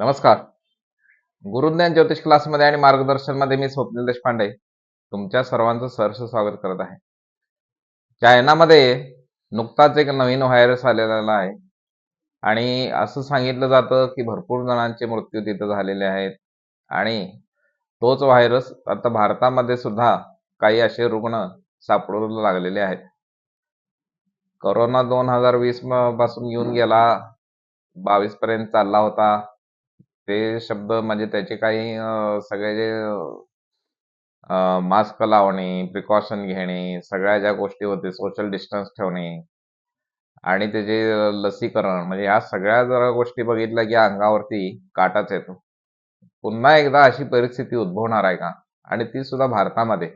नमस्कार. गुरुज्ञान ज्योतिष क्लासमध्ये आणि मार्गदर्शनमध्ये मी स्वप्नील देशपांडे तुमच्या सर्वांचं सहर्ष स्वागत करत आहे. चायनामध्ये नुकताच एक नवीन व्हायरस आलेला आहे. आणि असं सांगितलं जातं की भरपूर जणांचे मृत्यू तिथं झालेले आहेत. आणि तोच व्हायरस आता भारतामध्ये सुद्धा काही असे रुग्ण सापडू लागलेले आहेत. करोना दोन हजार वीसपासून येऊन गेला. बावीस पर्यंत चालला होता. ते शब्द म्हणजे त्याचे काही सगळे जे मास्क लावणे प्रिकॉशन घेणे सगळ्या ज्या गोष्टी होते सोशल डिस्टन्स ठेवणे आणि त्याचे लसीकरण म्हणजे या सगळ्या जर गोष्टी बघितल्या की अंगावरती काटाच येतो. पुन्हा एकदा अशी परिस्थिती उद्भवणार आहे का? आणि ती सुद्धा भारतामध्ये.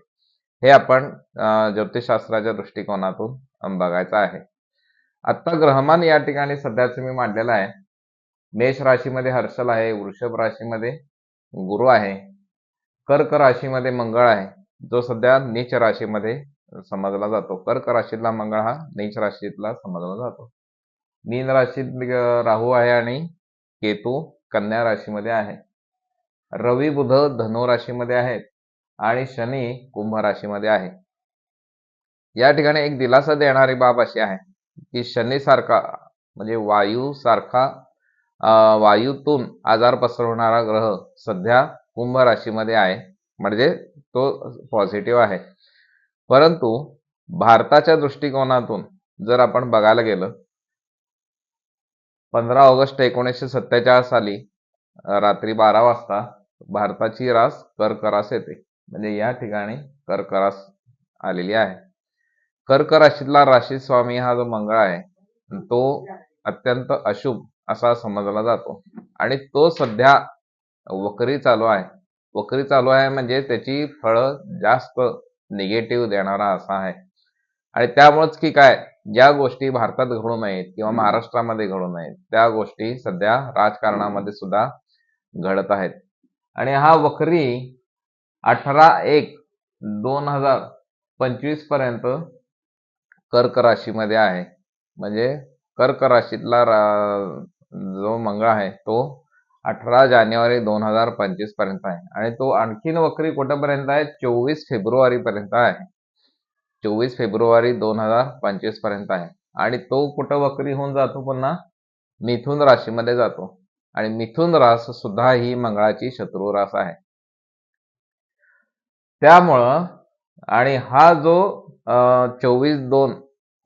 हे आपण अं, ज्योतिषशास्त्राच्या दृष्टिकोनातून बघायचं आहे. आत्ता ग्रहमान या ठिकाणी सध्याचं मी मांडलेलं आहे. मेष राशीमध्ये हर्षल आहे वृषभ राशीमध्ये गुरु आहे कर्क राशीमध्ये मंगळ आहे जो सध्या नीच राशीमध्ये समजला जातो. कर्क राशीतला मंगळ हा नीच राशीतला समजला जातो. मीन राशीत राहू आहे आणि केतू कन्या राशीमध्ये आहे. रवी बुध धनु राशीमध्ये आहेत आणि शनी कुंभ राशीमध्ये आहे. या ठिकाणी एक दिलासा देणारी बाब अशी आहे की शनी सारखा म्हणजे वायू सारखा वायूतून आजार पसरवणारा ग्रह सध्या कुंभ राशीमध्ये आहे. म्हणजे तो पॉझिटिव्ह आहे. परंतु भारताच्या दृष्टिकोनातून जर आपण बघायला गेलं पंधरा ऑगस्ट एकोणीसशे सत्तेचाळीस साली रात्री बारा वाजता भारताची रास कर्करास येते. म्हणजे या ठिकाणी कर्करास आलेली आहे. कर्क राशीतला राशी स्वामी हा जो मंगळ आहे तो अत्यंत अशुभ असा समजला जातो. आणि तो सध्या वक्री चालू आहे. वक्री चालू आहे म्हणजे त्याची फळं जास्त निगेटिव्ह देणारा असा आहे. आणि त्यामुळेच की काय ज्या गोष्टी भारतात घडू नयेत किंवा महाराष्ट्रामध्ये घडू नयेत त्या गोष्टी सध्या राजकारणामध्ये सुद्धा घडत आहेत. आणि हा वक्री अठरा एक दोन हजार पंचवीसपर्यंत कर्क राशीमध्ये आहे. म्हणजे कर्क राशीतला रा- जो मंगळ आहे तो अठरा जानेवारी दोन हजार पंचवीसपर्यंत आहे. आणि तो आणखीन वक्री कुठेपर्यंत आहे? चोवीस फेब्रुवारी पर्यंत आहे. चोवीस फेब्रुवारी दोन हजार पंचवीसपर्यंत आहे. आणि तो कुठं वक्री होऊन जातो पुन्हा? मिथुन राशीमध्ये जातो. आणि मिथुन रास सुद्धा ही मंगळाची शत्रू रास आहे. त्यामुळं आणि हा जो चोवीस दोन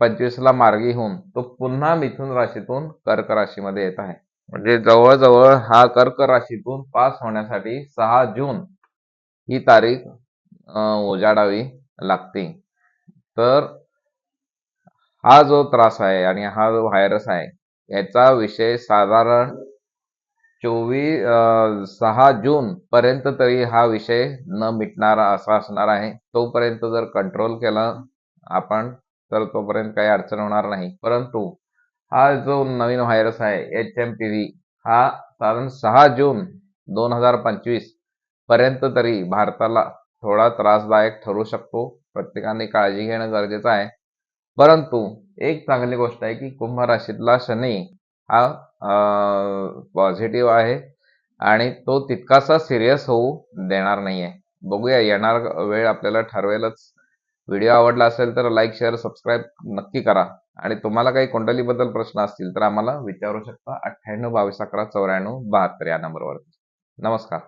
पंचवीसला मार्गी होऊन तो पुन्हा मिथुन राशीतून कर्क राशीमध्ये येत आहे. म्हणजे जवळजवळ हा कर्क राशीतून पास होण्यासाठी सहा जून ही तारीख उजाडावी लागते. तर हा जो त्रास आहे आणि हा जो व्हायरस आहे याचा विषय साधारण चोवीस सहा जून पर्यंत तरी हा विषय न मिटणारा असा असणार आहे. तोपर्यंत जर कंट्रोल केला आपण तर तोपर्यंत काही अडचण होणार नाही. परंतु हा जो नवीन व्हायरस आहे एच एम पी व्ही हा साधारण सहा जून दोन हजार पंचवीसपर्यंत तरी भारताला थोडा त्रासदायक ठरू शकतो. प्रत्येकाने काळजी घेणं गरजेचं आहे. परंतु एक चांगली गोष्ट आहे की कुंभ राशीतला शनी हा पॉझिटिव्ह आहे आणि तो तितकासा सिरियस होऊ देणार नाहीये. बघूया येणार वेळ आपल्याला ठरवेलच. व्हिडिओ आवडला असेल तर लाईक शेअर सबस्क्राईब नक्की करा. आणि तुम्हाला काही कुंडलीबद्दल प्रश्न असतील तर आम्हाला विचारू शकता. अठ्ठ्याण्णव बावीस अकरा चौऱ्याण्णव बहात्तर या नंबरवर नमस्कार.